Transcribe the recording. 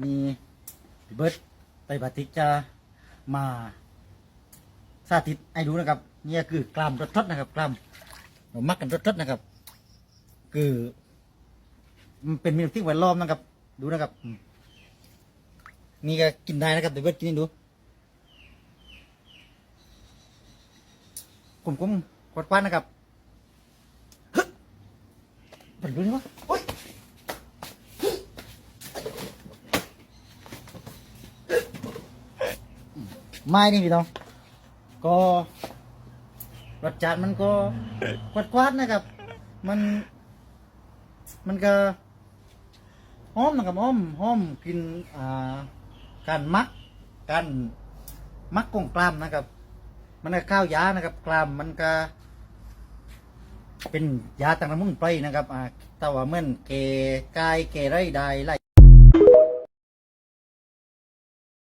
มีพี่เบิร์ตไตรปาติกจะมาสาธิตให้ดูนะครับเนี่ยคือกลามรสทดนะครับกลามเรามักกันรสทดนะครับ คือมันเป็นมนูที่แวดล้อมนะครับ ดูนะครับมนี่ก็กินได้นะครับเดี๋ยวเบิร์ตกินให้ดูผมกุ้มกดควันนะครับเปิดดูนี่วะโอ๊ย ไม้นี่พี่น้อง ก็รสชาติมันก็กวาดกวาดๆนะครับ มัน มันก็หอมนะครับหอมหอมกลินอ่าการมักการมักกงกล้ามนะครับ มันก็ข้าวยานะครับ กล้ามมันก็ เป็นยาต่างๆมุนไพรนะครับอ่าแต่ว่าเหมื่อนเกกายเกไรได้ไล่